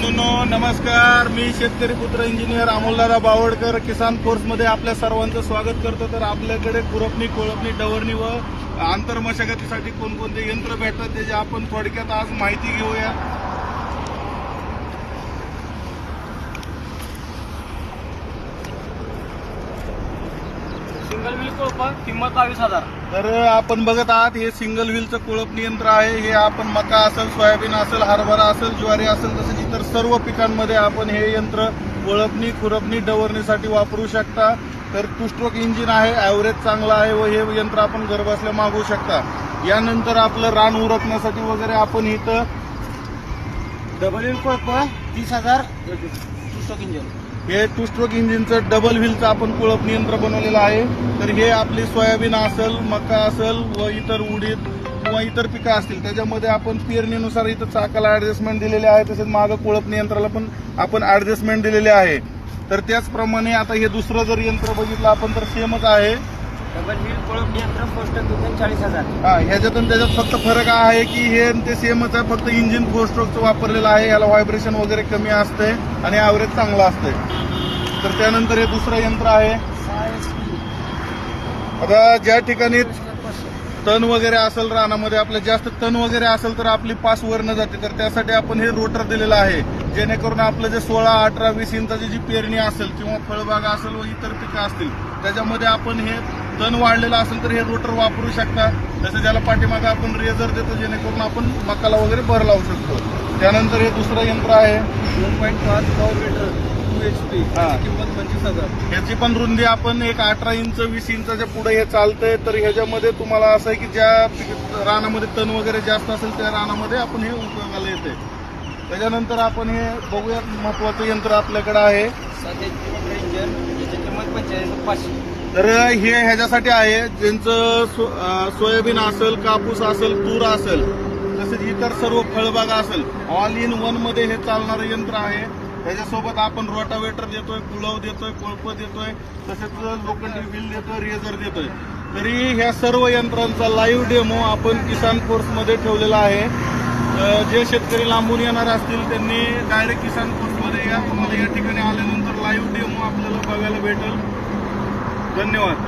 बंधूंनो नमस्कार. मी शेतकरी पुत्र इंजिनियर अमोलदादा बावडकर. किसान फोर्समध्ये आपल्या सर्वांचं स्वागत करतो. तर आपल्याकडे खुरपणी कोळपणी डवरणी व आंतर मशागतीसाठी कोणकोणते यंत्र भेटतात त्याची आपण थोडक्यात आज माहिती घेऊया. सिंगल व्हील कोळपा किंमत बावीस हजार. तर आपण बघत आहात हे सिंगल व्हीलचं कोळपणी यंत्र आहे. हे आपण मका असेल सोयाबीन असेल हरभरा असेल ज्वारी असेल तसेच इतर सर्व पिकांमध्ये आपण हे यंत्र कोळपणी खुरपणी डवरणीसाठी वापरू शकता. तर टू स्ट्रोक इंजिन आहे ॲव्हरेज चांगला आहे व हे यंत्र आपण घरबसल्या मागवू शकता. यानंतर आपलं रान उरकण्यासाठी वगैरे आपण इथं डबल व्हील कोळपा तीस हजार. पुस्तक इंजन. हे टू स्ट्रोक इंजिनचं डबल व्हीलचं आपण कुळप नियंत्र बनवलेलं आहे. तर हे आपली सोयाबीन असेल मका असेल व इतर उडीद किंवा इतर पिकं असतील त्याच्यामध्ये आपण पेरणीनुसार इथं चाकाला ऍडजस्टमेंट दिलेले आहे तसेच मागं कुळप नियंत्राला पण आपण ऍडजस्टमेंट दिलेले आहे. तर त्याचप्रमाणे आता हे दुसरं जर यंत्र बघितलं आपण तर सेमच आहे. डबल व्हील कोळप यंत्र चाळीस हजार. हा ह्याच्यातून त्याच्यात फक्त फरक हा आहे की हे आणि ते सेमच आहे फक्त इंजिन फोर स्ट्रोकचं वापरलेलं आहे याला व्हायब्रेशन वगैरे कमी असते आणि ॲव्हरेज चांगला असते. तर त्यानंतर हे दुसरं यंत्र आहे. आता ज्या ठिकाणी तण वगैरे असेल रानामध्ये आपलं जास्त तण वगैरे असेल तर आपली पास वरनं जाते. तर त्यासाठी आपण हे रोटर दिलेलं आहे. जेणेकरून आपलं जे सोळा अठरा वीस इंचाची जी पेरणी असेल किंवा फळबागा असेल व इतर पिकं असतील त्याच्यामध्ये आपण हे तण वाढलेलं असेल तर हे रोटर वापरू शकता. तसं ज्याला पाठीमागे आपण रेझर देतो जेणेकरून आपण मकाला वगैरे भर लावू शकतो. त्यानंतर हे दुसरं यंत्र आहे. दोन पॉईंट पाच पाव मीटर टू एच पी हा. किंमत पंचवीस हजार. ह्याची पण रुंदी आपण एक अठरा इंच वीस इंचाच्या पुढे हे चालतंय. तर ह्याच्यामध्ये तुम्हाला असं आहे की ज्या रानामध्ये तण वगैरे जास्त असेल त्या रानामध्ये आपण हे उपयोगाला येते त्याच्यानंतर आपण हे बघूयात महत्वाचं यंत्र आपल्याकडे आहे. याची किंमत पंचेचाळीस पाचशे. तर हे ह्याच्यासाठी आहे ज्यांचं सो- सोयाबीन असेल कापूस असेल तूर असेल तसेच इतर सर्व फळबागा असेल ऑल इन वनमध्ये हे चालणारं यंत्र आहे. त्याच्यासोबत आपण रोटावेटर देतोय कुळव देतोय कोळप देतोय तसेच लोखंडी व्हील देतोय रेझर देतोय. तरी ह्या सर्व यंत्रांचा लाईव्ह डेमो आपण किसान कोर्समध्ये ठेवलेला आहे. जे शेतकरी लांबून येणार असतील त्यांनी डायरेक्ट किसान कोर्समध्ये या. तुम्हाला या ठिकाणी आल्यानंतर लाईव्ह डेमो आपल्याला बघायला भेटेल. धन्यवाद.